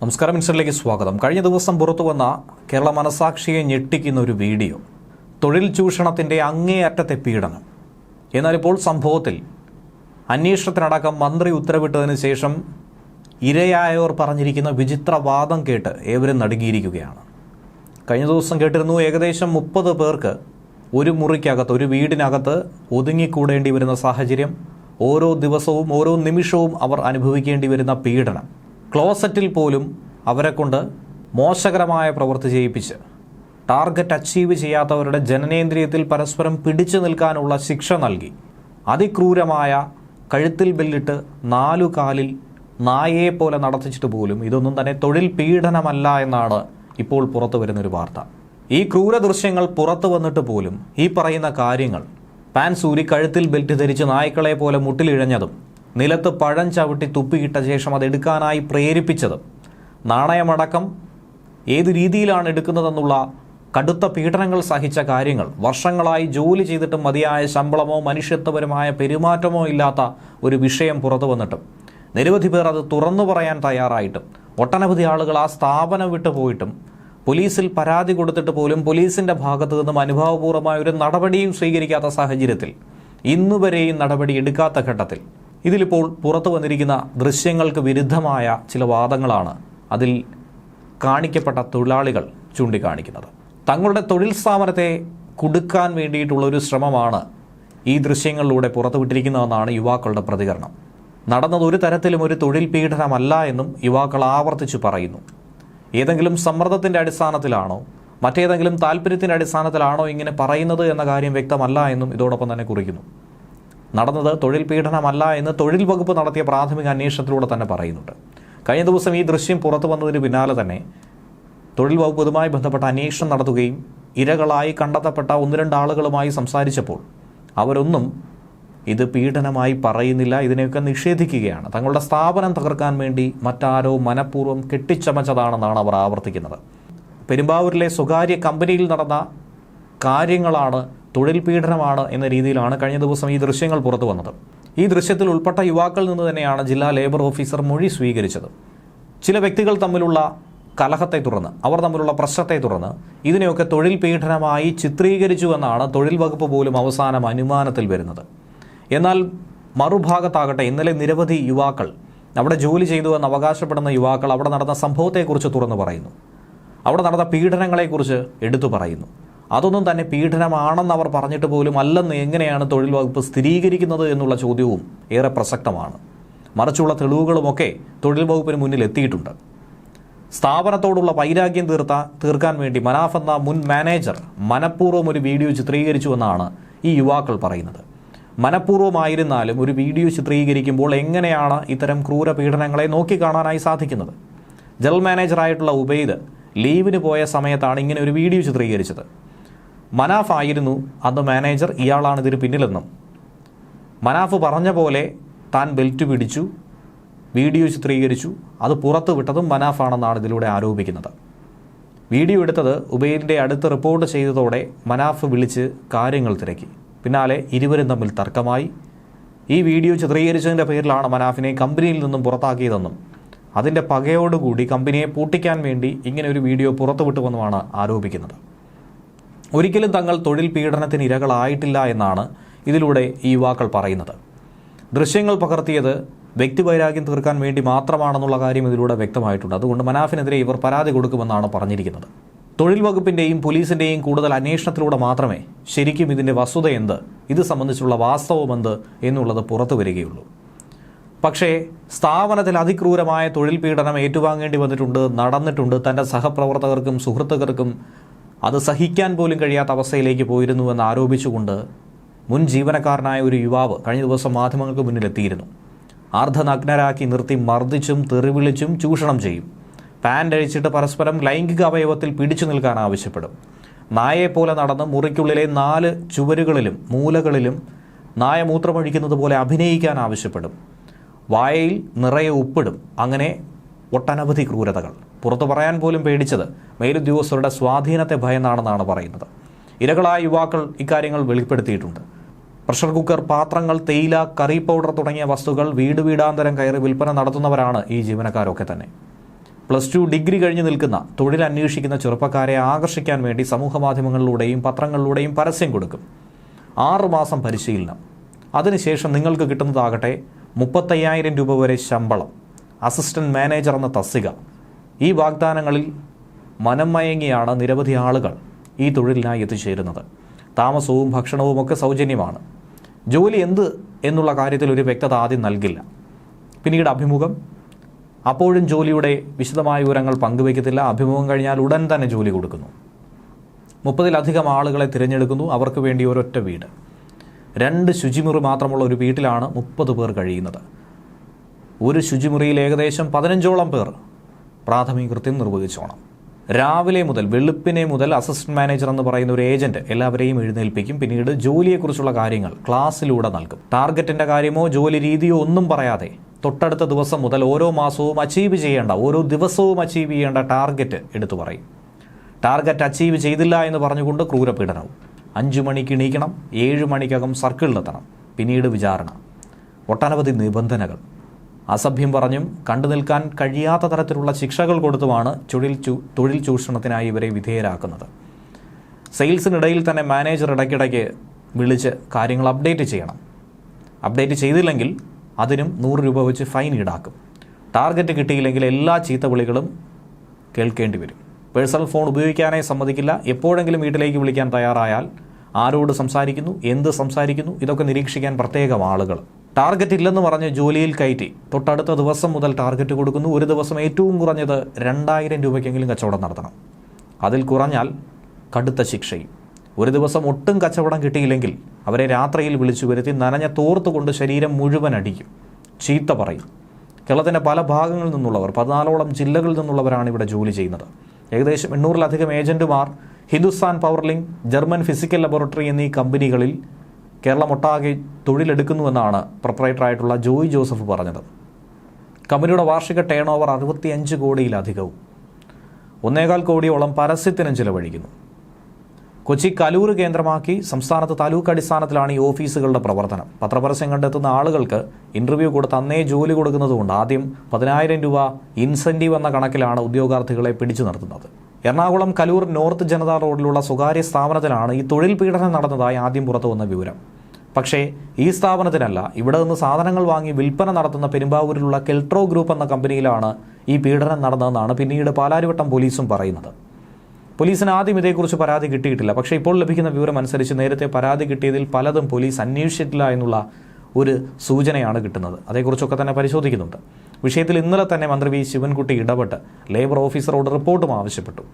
നമസ്കാരം മിനിസ്റ്ററിലേക്ക് സ്വാഗതം. കഴിഞ്ഞ ദിവസം പുറത്തു വന്ന കേരള മനസാക്ഷിയെ ഞെട്ടിക്കുന്ന ഒരു വീഡിയോ. തൊഴിൽ ചൂഷണത്തിന്റെ അങ്ങേയറ്റത്തെ പീഡനം. എന്നാൽ ഇപ്പോൾ സംഭവത്തിൽ അന്വേഷണത്തിനടക്കം മന്ത്രി ഉത്തരവിട്ടതിന് ശേഷം ഇരയായവർ പറഞ്ഞിരിക്കുന്ന വിചിത്ര വാദം കേട്ട് ഏവരും നടുങ്ങിയിരിക്കുകയാണ്. കഴിഞ്ഞ ദിവസം കേട്ടിരുന്നു ഏകദേശം മുപ്പത് പേർക്ക് ഒരു മുറിക്കകത്ത് ഒരു വീടിനകത്ത് ഒതുങ്ങിക്കൂടേണ്ടി വരുന്ന സാഹചര്യം ഓരോ ദിവസവും ഓരോ നിമിഷവും അവർ അനുഭവിക്കേണ്ടി വരുന്ന പീഡനം. ക്ലോസറ്റിൽ പോലും അവരെ കൊണ്ട് മോശകരമായ പ്രവൃത്തി ചെയ്യിപ്പിച്ച് ടാർഗറ്റ് അച്ചീവ് ചെയ്യാത്തവരുടെ ജനനേന്ദ്രിയത്തിൽ പരസ്പരം പിടിച്ചു നിൽക്കാനുള്ള ശിക്ഷ നൽകി. അതിക്രൂരമായ കഴുത്തിൽ ബെല്ലിട്ട് നാലു കാലിൽ നായയെ പോലെ നടത്തിച്ചിട്ട് പോലും ഇതൊന്നും തന്നെ തൊഴിൽ പീഡനമല്ല എന്നാണ് ഇപ്പോൾ പുറത്തു വരുന്നൊരു വാർത്ത. ഈ ക്രൂര ദൃശ്യങ്ങൾ പുറത്തു വന്നിട്ട് പോലും ഈ പറയുന്ന കാര്യങ്ങൾ പാൻ സൂരി കഴുത്തിൽ ബെൽറ്റ് ധരിച്ച് നായ്ക്കളെ പോലെ മുട്ടിലിഴഞ്ഞതും നിലത്ത് പഴം ചവിട്ടി തുപ്പിയിട്ട ശേഷം അത് എടുക്കാനായി പ്രേരിപ്പിച്ചത് നാണയമടക്കം ഏത് രീതിയിലാണ് എടുക്കുന്നതെന്നുള്ള കടുത്ത പീഡനങ്ങൾ സഹിച്ച കാര്യങ്ങൾ. വർഷങ്ങളായി ജോലി ചെയ്തിട്ടും മതിയായ ശമ്പളമോ മനുഷ്യത്വപരമായ പെരുമാറ്റമോ ഇല്ലാത്ത ഒരു വിഷയം പുറത്തു വന്നിട്ടും. നിരവധി പേർ അത് തുറന്നു പറയാൻ തയ്യാറായിട്ടും ഒട്ടനവധി ആളുകൾ ആ സ്ഥാപനം വിട്ടു പോയിട്ടും പോലീസിൽ പരാതി കൊടുത്തിട്ട് പോലും പോലീസിന്റെ ഭാഗത്തു നിന്നും അനുഭാവപൂർവമായ ഒരു നടപടിയും സ്വീകരിക്കാത്ത സാഹചര്യത്തിൽ ഇന്നുവരെയും നടപടി എടുക്കാത്ത ഘട്ടത്തിൽ ഇതിലിപ്പോൾ പുറത്തു വന്നിരിക്കുന്ന ദൃശ്യങ്ങൾക്ക് വിരുദ്ധമായ ചില വാദങ്ങളാണ് അതിൽ കാണിക്കപ്പെട്ട തൊഴിലാളികൾ ചൂണ്ടിക്കാണിക്കുന്നത്. തങ്ങളുടെ തൊഴിൽ സ്ഥാപനത്തെ കുടുക്കാൻ വേണ്ടിയിട്ടുള്ള ഒരു ശ്രമമാണ് ഈ ദൃശ്യങ്ങളിലൂടെ പുറത്തുവിട്ടിരിക്കുന്നതെന്നാണ് യുവാക്കളുടെ പ്രതികരണം. നടന്നത് ഒരു തരത്തിലും ഒരു തൊഴിൽ പീഡനമല്ല എന്നും യുവാക്കൾ ആവർത്തിച്ചു പറയുന്നു. ഏതെങ്കിലും സമ്മർദ്ദത്തിന്റെ അടിസ്ഥാനത്തിലാണോ മറ്റേതെങ്കിലും താല്പര്യത്തിന്റെ അടിസ്ഥാനത്തിലാണോ ഇങ്ങനെ പറയുന്നത് എന്ന കാര്യം വ്യക്തമല്ല എന്നും ഇതോടൊപ്പം തന്നെ കുറിക്കുന്നു. നടന്നത് തൊഴിൽ പീഡനമല്ല എന്ന് തൊഴിൽ വകുപ്പ് നടത്തിയ പ്രാഥമിക അന്വേഷണത്തിലൂടെ തന്നെ പറയുന്നുണ്ട്. കഴിഞ്ഞ ദിവസം ഈ ദൃശ്യം പുറത്തു വന്നതിന് പിന്നാലെ തന്നെ തൊഴിൽ വകുപ്പ് ഇതുമായി ബന്ധപ്പെട്ട അന്വേഷണം നടത്തുകയും ഇരകളായി കണ്ടെത്തപ്പെട്ട ഒന്ന് രണ്ടാളുകളുമായി സംസാരിച്ചപ്പോൾ അവരൊന്നും ഇത് പീഡനമായി പറയുന്നില്ല ഇതിനെയൊക്കെ നിഷേധിക്കുകയാണ്. തങ്ങളുടെ സ്ഥാപനം തകർക്കാൻ വേണ്ടി മറ്റാരോ മനഃപൂർവം കെട്ടിച്ചമച്ചതാണെന്നാണ് അവർ ആവർത്തിക്കുന്നത്. പെരുമ്പാവൂരിലെ സ്വകാര്യ കമ്പനിയിൽ നടന്ന കാര്യങ്ങളാണ് തൊഴിൽ പീഡനമാണ് എന്ന രീതിയിലാണ് കഴിഞ്ഞ ദിവസം ഈ ദൃശ്യങ്ങൾ പുറത്തു വന്നത്. ഈ ദൃശ്യത്തിൽ ഉൾപ്പെട്ട യുവാക്കളിൽ നിന്ന് തന്നെയാണ് ജില്ലാ ലേബർ ഓഫീസർ മൊഴി സ്വീകരിച്ചത്. ചില വ്യക്തികൾ തമ്മിലുള്ള കലഹത്തെ തുടർന്ന് അവർ തമ്മിലുള്ള പ്രശ്നത്തെ തുടർന്ന് ഇതിനെയൊക്കെ തൊഴിൽ പീഡനമായി ചിത്രീകരിച്ചു എന്നാണ് തൊഴിൽ വകുപ്പ് പോലും അവസാനം അനുമാനത്തിൽ വരുന്നത്. എന്നാൽ മറുഭാഗത്താകട്ടെ ഇന്നലെ നിരവധി യുവാക്കൾ അവിടെ ജോലി ചെയ്തു എന്ന് അവകാശപ്പെടുന്ന യുവാക്കൾ അവിടെ നടന്ന സംഭവത്തെക്കുറിച്ച് തുറന്നു പറയുന്നു. അവിടെ നടന്ന പീഡനങ്ങളെക്കുറിച്ച് എടുത്തു പറയുന്നു. അതൊന്നും തന്നെ പീഡനമാണെന്ന് അവർ പറഞ്ഞിട്ട് പോലും അല്ലെന്ന് എങ്ങനെയാണ് തൊഴിൽ വകുപ്പ് സ്ഥിരീകരിക്കുന്നത് എന്നുള്ള ചോദ്യവും ഏറെ പ്രസക്തമാണ്. മറിച്ചുള്ള തെളിവുകളുമൊക്കെ തൊഴിൽ വകുപ്പിന് മുന്നിൽ എത്തിയിട്ടുണ്ട്. സ്ഥാപനത്തോടുള്ള വൈരാഗ്യം തീർത്ത തീർക്കാൻ വേണ്ടി മനാഫ് എന്ന മുൻ മാനേജർ മനഃപൂർവം ഒരു വീഡിയോ ചിത്രീകരിച്ചുവെന്നാണ് ഈ യുവാക്കൾ പറയുന്നത്. മനഃപൂർവമായിരുന്നാലും ഒരു വീഡിയോ ചിത്രീകരിക്കുമ്പോൾ എങ്ങനെയാണ് ഇത്തരം ക്രൂര പീഡനങ്ങളെ നോക്കിക്കാണാനായി സാധിക്കുന്നത്? ജനറൽ മാനേജറായിട്ടുള്ള ഉബൈദ് ലീവിന് പോയ സമയത്താണ് ഇങ്ങനെ ഒരു വീഡിയോ ചിത്രീകരിച്ചത്. മനാഫ് ആയിരുന്നു അന്ന് മാനേജർ ഇയാളാണ് ഇതിന് പിന്നിലെന്നും. മനാഫ് പറഞ്ഞ പോലെ താൻ ബെൽറ്റ് പിടിച്ചു വീഡിയോ ചിത്രീകരിച്ചു അത് പുറത്തു വിട്ടതും മനാഫാണെന്നാണ് ഇതിലൂടെ ആരോപിക്കുന്നത്. വീഡിയോ എടുത്തത് ഉബൈദിന്റെ അടുത്ത് റിപ്പോർട്ട് ചെയ്തതോടെ മനാഫ് വിളിച്ച് കാര്യങ്ങൾ തിരക്കി. പിന്നാലെ ഇരുവരും തമ്മിൽ തർക്കമായി. ഈ വീഡിയോ ചിത്രീകരിച്ചതിന്റെ പേരിലാണ് മനാഫിനെ കമ്പനിയിൽ നിന്നും പുറത്താക്കിയതെന്നും അതിന്റെ പകയോടുകൂടി കമ്പനിയെ പൂട്ടിക്കാൻ വേണ്ടി ഇങ്ങനെ ഒരു വീഡിയോ പുറത്തുവിട്ടുവെന്നുമാണ് ആരോപിക്കുന്നത്. ഒരിക്കലും തങ്ങൾ തൊഴിൽ പീഡനത്തിന് ഇരകളായിട്ടില്ല എന്നാണ് ഇതിലൂടെ ഈ യുവാക്കൾ പറയുന്നത്. ദൃശ്യങ്ങൾ പകർത്തിയത് വ്യക്തിവൈരാഗ്യം തീർക്കാൻ വേണ്ടി മാത്രമാണെന്നുള്ള കാര്യം ഇതിലൂടെ വ്യക്തമായിട്ടുണ്ട്. അതുകൊണ്ട് മനാഫിനെതിരെ ഇവർ പരാതി കൊടുക്കുമെന്നാണ് പറഞ്ഞിരിക്കുന്നത്. തൊഴിൽ വകുപ്പിന്റെയും പോലീസിന്റെയും കൂടുതൽ അന്വേഷണത്തിലൂടെ മാത്രമേ ശരിക്കും ഇതിന്റെ വസ്തുത എന്ത് ഇത് സംബന്ധിച്ചുള്ള വാസ്തവമെന്ത് എന്നുള്ളത് പുറത്തു വരികയുള്ളൂ. പക്ഷേ സ്ഥാപനത്തിൽ അതിക്രൂരമായ തൊഴിൽ പീഡനം ഏറ്റുവാങ്ങേണ്ടി വന്നിട്ടുണ്ട് നടന്നിട്ടുണ്ട്. തന്റെ സഹപ്രവർത്തകർക്കും സുഹൃത്തുക്കൾക്കും അത് സഹിക്കാൻ പോലും കഴിയാത്ത അവസ്ഥയിലേക്ക് പോയിരുന്നുവെന്ന് ആരോപിച്ചുകൊണ്ട് മുൻ ജീവനക്കാരനായ ഒരു യുവാവ് കഴിഞ്ഞ ദിവസം മാധ്യമങ്ങൾക്ക് മുന്നിലെത്തിയിരുന്നു. അർദ്ധനഗ്നരാക്കി നിർത്തി മർദ്ദിച്ചും തെറിവിളിച്ചും ചൂഷണം ചെയ്യും. പാന്റ് അഴിച്ചിട്ട് പരസ്പരം ലൈംഗിക അവയവത്തിൽ പിടിച്ചു നിൽക്കാൻ ആവശ്യപ്പെടും. നായയെപ്പോലെ നടന്ന് മുറിക്കുള്ളിലെ നാല് ചുവരുകളിലും മൂലകളിലും നായ മൂത്രമൊഴിക്കുന്നത് പോലെ അഭിനയിക്കാൻ ആവശ്യപ്പെടും. വായയിൽ നിറയെ ഉപ്പിടും. അങ്ങനെ ഒട്ടനവധി ക്രൂരതകൾ. പുറത്തു പറയാൻ പോലും പേടിച്ചത് മേലുദ്യോഗസ്ഥരുടെ സ്വാധീനത്തെ ഭയന്നാണെന്നാണ് പറയുന്നത്. ഇരകളായ യുവാക്കൾ ഇക്കാര്യങ്ങൾ വെളിപ്പെടുത്തിയിട്ടുണ്ട്. പ്രഷർ കുക്കർ പാത്രങ്ങൾ തേയില കറി പൗഡർ തുടങ്ങിയ വസ്തുക്കൾ വീട് വീടാന്തരം കയറി വിൽപ്പന നടത്തുന്നവരാണ് ഈ ജീവനക്കാരൊക്കെ തന്നെ. പ്ലസ് ടു ഡിഗ്രി കഴിഞ്ഞ് നിൽക്കുന്ന തൊഴിൽ അന്വേഷിക്കുന്ന ചെറുപ്പക്കാരെ ആകർഷിക്കാൻ വേണ്ടി സമൂഹ മാധ്യമങ്ങളിലൂടെയും പത്രങ്ങളിലൂടെയും പരസ്യം കൊടുക്കും. ആറുമാസം പരിശീലനം. അതിനുശേഷം നിങ്ങൾക്ക് കിട്ടുന്നതാകട്ടെ മുപ്പത്തയ്യായിരം രൂപ വരെ ശമ്പളം. അസിസ്റ്റന്റ് മാനേജർ എന്ന തസ്തിക. ഈ വാഗ്ദാനങ്ങളിൽ മനം മയങ്ങിയാണ് നിരവധി ആളുകൾ ഈ തൊഴിലിനായി എത്തിച്ചേരുന്നത്. താമസവും ഭക്ഷണവും ഒക്കെ സൗജന്യമാണ്. ജോലി എന്ത് എന്നുള്ള കാര്യത്തിൽ ഒരു വ്യക്തത ആദ്യം നൽകില്ല. പിന്നീട് അഭിമുഖം. അപ്പോഴും ജോലിയുടെ വിശദമായ വിവരങ്ങൾ പങ്കുവയ്ക്കത്തില്ല. അഭിമുഖം കഴിഞ്ഞാൽ ഉടൻ തന്നെ ജോലി കൊടുക്കുന്നു. മുപ്പതിലധികം ആളുകളെ തിരഞ്ഞെടുക്കുന്നു. അവർക്ക് വേണ്ടി ഒരൊറ്റ വീട്. രണ്ട് ശുചിമുറി മാത്രമുള്ള ഒരു വീട്ടിലാണ് മുപ്പത് പേർ കഴിയുന്നത്. ഒരു ശുചിമുറിയിൽ ഏകദേശം പതിനഞ്ചോളം പേർ പ്രാഥമിക കൃത്യം നിർവഹിച്ചോണം. രാവിലെ മുതൽ വെളുപ്പിനെ മുതൽ അസിസ്റ്റന്റ് മാനേജർ എന്ന് പറയുന്ന ഒരു ഏജന്റ് എല്ലാവരെയും എഴുന്നേൽപ്പിക്കും. പിന്നീട് ജോലിയെക്കുറിച്ചുള്ള കാര്യങ്ങൾ ക്ലാസ്സിലൂടെ നൽകും. ടാർഗറ്റിന്റെ കാര്യമോ ജോലി രീതിയോ ഒന്നും പറയാതെ തൊട്ടടുത്ത ദിവസം മുതൽ ഓരോ മാസവും അച്ചീവ് ചെയ്യേണ്ട ഓരോ ദിവസവും അച്ചീവ് ചെയ്യേണ്ട ടാർഗറ്റ് എടുത്തു പറയും. ടാർഗറ്റ് അച്ചീവ് ചെയ്തില്ല എന്ന് പറഞ്ഞുകൊണ്ട് ക്രൂരപീഡനവും. അഞ്ചു മണിക്ക് എണീക്കണം ഏഴ് മണിക്കകം സർക്കിളിലെത്തണം പിന്നീട് വിചാരണ. ഒട്ടനവധി നിബന്ധനകൾ. അസഭ്യം പറഞ്ഞും കണ്ടു നിൽക്കാൻ കഴിയാത്ത തരത്തിലുള്ള ശിക്ഷകൾ കൊടുത്തുമാണ് ചുഴിൽ തൊഴിൽ ചൂഷണത്തിനായി ഇവരെ വിധേയരാക്കുന്നത്. സെയിൽസിനിടയിൽ തന്നെ മാനേജർ ഇടയ്ക്കിടയ്ക്ക് വിളിച്ച് കാര്യങ്ങൾ അപ്ഡേറ്റ് ചെയ്യണം. അപ്ഡേറ്റ് ചെയ്തില്ലെങ്കിൽ അതിനും നൂറ് രൂപ വെച്ച് ഫൈൻ ഈടാക്കും. ടാർഗറ്റ് കിട്ടിയില്ലെങ്കിൽ എല്ലാ ചീത്ത വിളികളും കേൾക്കേണ്ടി വരും. പേഴ്സണൽ ഫോൺ ഉപയോഗിക്കാനേ സമ്മതിക്കില്ല. എപ്പോഴെങ്കിലും വീട്ടിലേക്ക് വിളിക്കാൻ തയ്യാറായാൽ ആരോട് സംസാരിക്കുന്നു എന്ത് സംസാരിക്കുന്നു ഇതൊക്കെ നിരീക്ഷിക്കാൻ പ്രത്യേകം ആളുകൾ. ടാർഗറ്റ് ഇല്ലെന്ന് പറഞ്ഞ് ജോലിയിൽ കയറ്റി. തൊട്ടടുത്ത ദിവസം മുതൽ ടാർഗറ്റ് കൊടുക്കുന്നു. ഒരു ദിവസം ഏറ്റവും കുറഞ്ഞത് രണ്ടായിരം രൂപയ്ക്കെങ്കിലും കച്ചവടം നടത്തണം. അതിൽ കുറഞ്ഞാൽ കടുത്ത ശിക്ഷയും. ഒരു ദിവസം ഒട്ടും കച്ചവടം കിട്ടിയില്ലെങ്കിൽ അവരെ രാത്രിയിൽ വിളിച്ചു വരുത്തി നനഞ്ഞ തോർത്ത് കൊണ്ട് ശരീരം മുഴുവൻ അടിക്കും. ചീത്ത പറയും. കേരളത്തിന്റെ പല ഭാഗങ്ങളിൽ നിന്നുള്ളവർ പതിനാലോളം ജില്ലകളിൽ നിന്നുള്ളവരാണ് ഇവിടെ ജോലി ചെയ്യുന്നത്. ഏകദേശം എണ്ണൂറിലധികം ഏജന്റുമാർ Hindustan Powerlink German Physical Laboratory എന്നീ കമ്പനികളിൽ കേരളമൊട്ടാകെ തൊഴിലെടുക്കുന്നുവെന്നാണ് പ്രൊപ്പറേറ്ററായിട്ടുള്ള ജോയ് ജോസഫ് പറഞ്ഞത്. കമ്പനിയുടെ വാർഷിക ടേൺ ഓവർ അറുപത്തിയഞ്ച് കോടിയിലധികവും. ഒന്നേകാൽ കോടിയോളം പരസ്യത്തിനും ചിലവഴിക്കുന്നു. കൊച്ചി കലൂർ കേന്ദ്രമാക്കി സംസ്ഥാനത്ത് താലൂക്ക് അടിസ്ഥാനത്തിലാണ് ഈ ഓഫീസുകളുടെ പ്രവർത്തനം. പത്രപരസ്യം കണ്ടെത്തുന്ന ആളുകൾക്ക് ഇന്റർവ്യൂ കൊടുത്ത് അന്നേ ജോലി കൊടുക്കുന്നതുകൊണ്ട് ആദ്യം പതിനായിരം രൂപ ഇൻസെന്റീവ് എന്ന കണക്കിലാണ് ഉദ്യോഗാർത്ഥികളെ പിടിച്ചു നിർത്തുന്നത്. എറണാകുളം കലൂർ നോർത്ത് ജനതാ റോഡിലുള്ള സ്വകാര്യ സ്ഥാപനത്തിലാണ് ഈ തൊഴിൽ പീഡനം നടന്നതായി ആദ്യം പുറത്തു വന്ന വിവരം. പക്ഷേ ഈ സ്ഥാപനത്തിനല്ല. ഇവിടെ നിന്ന് സാധനങ്ങൾ വാങ്ങി വിൽപ്പന നടത്തുന്ന പെരുമ്പാവൂരിലുള്ള കെൽട്രോ ഗ്രൂപ്പ് എന്ന കമ്പനിയിലാണ് ഈ പീഡനം നടന്നതെന്നാണ് പിന്നീട് പാലാരിവട്ടം പോലീസും പറയുന്നത്. പോലീസിന് ആദ്യം ഇതേക്കുറിച്ച് പരാതി കിട്ടിയിട്ടില്ല. പക്ഷേ ഇപ്പോൾ ലഭിക്കുന്ന വിവരം അനുസരിച്ച് നേരത്തെ പരാതി കിട്ടിയതിൽ പലതും പോലീസ് അന്വേഷിച്ചിട്ടില്ല എന്നുള്ള ഒരു സൂചനയാണ് കിട്ടുന്നത്. അതേക്കുറിച്ചൊക്കെ തന്നെ പരിശോധിക്കുന്നുണ്ട്. വിഷയത്തിൽ ഇന്നലെ തന്നെ മന്ത്രി വി. ശിവൻകുട്ടി ഇടപെട്ട് ലേബർ ഓഫീസറോട് റിപ്പോർട്ടും ആവശ്യപ്പെട്ടു.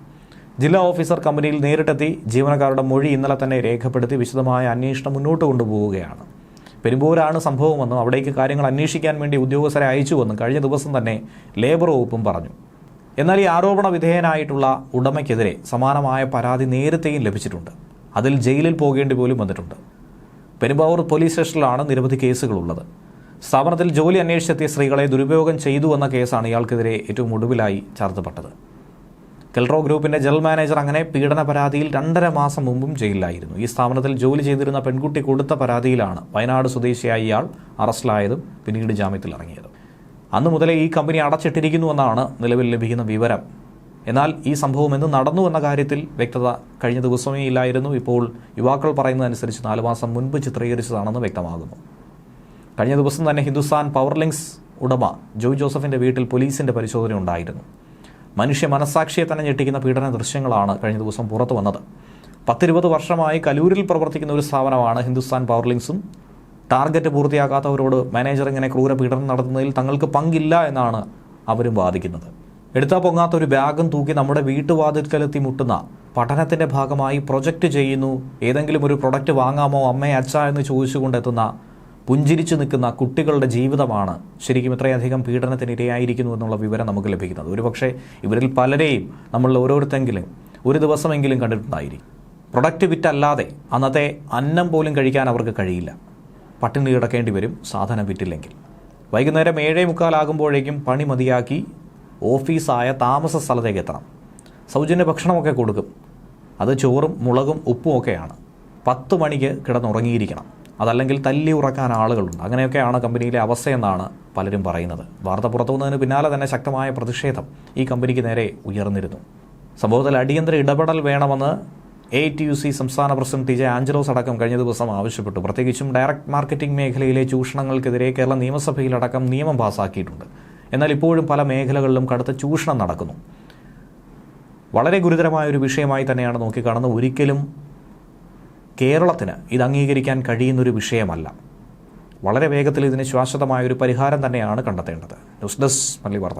ജില്ലാ ഓഫീസർ കമ്പനിയിൽ നേരിട്ടെത്തി ജീവനക്കാരുടെ മൊഴി ഇന്നലെ തന്നെ രേഖപ്പെടുത്തി വിശദമായ അന്വേഷണം മുന്നോട്ട് കൊണ്ടുപോവുകയാണ്. പെരുമ്പൂരാണ് സംഭവമെന്നും അവിടേക്ക് കാര്യങ്ങൾ അന്വേഷിക്കാൻ വേണ്ടി ഉദ്യോഗസ്ഥരെ അയച്ചുവെന്നും കഴിഞ്ഞ ദിവസം തന്നെ ലേബർ വകുപ്പും പറഞ്ഞു. എന്നാൽ ഈ ആരോപണ വിധേയനായിട്ടുള്ള ഉടമയ്ക്കെതിരെ സമാനമായ പരാതി നേരത്തെയും ലഭിച്ചിട്ടുണ്ട്. അതിൽ ജയിലിൽ പോകേണ്ടി പോലും വന്നിട്ടുണ്ട്. പെരുമ്പാവൂർ പോലീസ് സ്റ്റേഷനിലാണ് നിരവധി കേസുകളുള്ളത്. സ്ഥാപനത്തിൽ ജോലി അന്വേഷിച്ചെത്തിയ സ്ത്രീകളെ ദുരുപയോഗം ചെയ്തു എന്ന കേസാണ് ഇയാൾക്കെതിരെ ഏറ്റവും ഒടുവിലായി ചാർത്തപ്പെട്ടത്. കെൽട്രോ ഗ്രൂപ്പിന്റെ ജനറൽ മാനേജർ അങ്ങനെ പീഡന പരാതിയിൽ രണ്ടര മാസം മുമ്പും ജയിലിലായിരുന്നു. ഈ സ്ഥാപനത്തിൽ ജോലി ചെയ്തിരുന്ന പെൺകുട്ടി കൊടുത്ത പരാതിയിലാണ് വയനാട് സ്വദേശിയായ ഇയാൾ അറസ്റ്റിലായതും പിന്നീട് ജാമ്യത്തിൽ ഇറങ്ങിയതും. അന്നു മുതലേ ഈ കമ്പനി അടച്ചിട്ടിരിക്കുന്നുവെന്നാണ് നിലവിൽ ലഭിക്കുന്ന വിവരം. എന്നാൽ ഈ സംഭവം എന്ന് നടന്നു എന്ന കാര്യത്തിൽ വ്യക്തത കഴിഞ്ഞ ദിവസമേ ഇല്ലായിരുന്നു. ഇപ്പോൾ യുവാക്കൾ പറയുന്നതനുസരിച്ച് നാല് മാസം മുൻപ് ചിത്രീകരിച്ചതാണെന്ന് വ്യക്തമാകുന്നു. കഴിഞ്ഞ ദിവസം തന്നെ ഹിന്ദുസ്ഥാൻ പവർ ലിങ്ക്സ് ഉടമ ജോയ് ജോസഫിന്റെ വീട്ടിൽ പോലീസിന്റെ പരിശോധന ഉണ്ടായിരുന്നു. മനുഷ്യ മനസാക്ഷിയെ തന്നെ ഞെട്ടിക്കുന്ന പീഡന ദൃശ്യങ്ങളാണ് കഴിഞ്ഞ ദിവസം പുറത്തു വന്നത്. പത്തിരുപത് വർഷമായി കലൂരിൽ പ്രവർത്തിക്കുന്ന ഒരു സ്ഥാപനമാണ് ഹിന്ദുസ്ഥാൻ പവർലിങ്സും. ടാർഗറ്റ് പൂർത്തിയാക്കാത്തവരോട് മാനേജർ ഇങ്ങനെ ക്രൂര പീഡനം നടത്തുന്നതിൽ തങ്ങൾക്ക് പങ്കില്ല എന്നാണ് അവരും വാദിക്കുന്നത്. എടുത്താൽ പൊങ്ങാത്ത ഒരു ബാഗും തൂക്കി നമ്മുടെ വീട്ടുവാതിൽക്കലെത്തി മുട്ടുന്ന പഠനത്തിന്റെ ഭാഗമായി പ്രൊജക്റ്റ് ചെയ്യുന്നു. ഏതെങ്കിലും ഒരു പ്രൊഡക്റ്റ് വാങ്ങാമോ അമ്മേ അച്ഛ എന്ന് ചോദിച്ചുകൊണ്ടെത്തുന്ന പുഞ്ചിരിച്ചു നിൽക്കുന്ന കുട്ടികളുടെ ജീവിതമാണ് ശരിക്കും ഇത്രയധികം പീഡനത്തിന് ഇരയായിരിക്കുന്നു എന്നുള്ള വിവരം നമുക്ക് ലഭിക്കുന്നത്. ഒരുപക്ഷെ ഇവരിൽ പലരെയും നമ്മൾ ഓരോരുത്തെങ്കിലും ഒരു ദിവസമെങ്കിലും കണ്ടിട്ടുണ്ടായിരിക്കും. പ്രൊഡക്റ്റ് വിറ്റല്ലാതെ അന്നത്തെ അന്നം പോലും കഴിക്കാൻ അവർക്ക് കഴിയില്ല. പട്ടിണി കിടക്കേണ്ടി വരും സാധനം വിറ്റില്ലെങ്കിൽ. വൈകുന്നേരം ഏഴേ മുക്കാലാകുമ്പോഴേക്കും പണി മതിയാക്കി ഓഫീസായ താമസ സ്ഥലത്തേക്ക് എത്തണം. സൗജന്യ ഭക്ഷണമൊക്കെ കൊടുക്കും. അത് ചോറും മുളകും ഉപ്പും ഒക്കെയാണ്. പത്ത് മണിക്ക് കിടന്നുറങ്ങിയിരിക്കണം. അതല്ലെങ്കിൽ തല്ലി ഉറക്കാൻ ആളുകളുണ്ട്. അങ്ങനെയൊക്കെയാണ് കമ്പനിയിലെ അവസ്ഥയെന്നാണ് പലരും പറയുന്നത്. വാർത്ത പുറത്തുവന്നതിന് പിന്നാലെ തന്നെ ശക്തമായ പ്രതിഷേധം ഈ കമ്പനിക്ക് നേരെ ഉയർന്നിരുന്നു. സംഭവത്തിൽ അടിയന്തര ഇടപെടൽ വേണമെന്ന് എ ടി യു സി സംസ്ഥാന പ്രസിഡന്റ് ടി ജെ ആഞ്ചലോസ് അടക്കം കഴിഞ്ഞ ദിവസം ആവശ്യപ്പെട്ടു. പ്രത്യേകിച്ചും ഡയറക്ട് മാർക്കറ്റിംഗ് മേഖലയിലെ ചൂഷണങ്ങൾക്കെതിരെ കേരള നിയമസഭയിലടക്കം നിയമം പാസാക്കിയിട്ടുണ്ട്. എന്നാൽ ഇപ്പോഴും പല മേഖലകളിലും കടുത്ത ചൂഷണം നടക്കുന്നു. വളരെ ഗുരുതരമായ ഒരു വിഷയമായി തന്നെയാണ് നോക്കിക്കാണുന്നത്. ഒരിക്കലും കേരളത്തിന് ഇത് അംഗീകരിക്കാൻ കഴിയുന്നൊരു വിഷയമല്ല. വളരെ വേഗത്തിൽ ഇതിന് ശാശ്വതമായ ഒരു പരിഹാരം തന്നെയാണ് കണ്ടെത്തേണ്ടത്. ന്യൂസ് ഡെസ്ക് മല്ലി വാർത്ത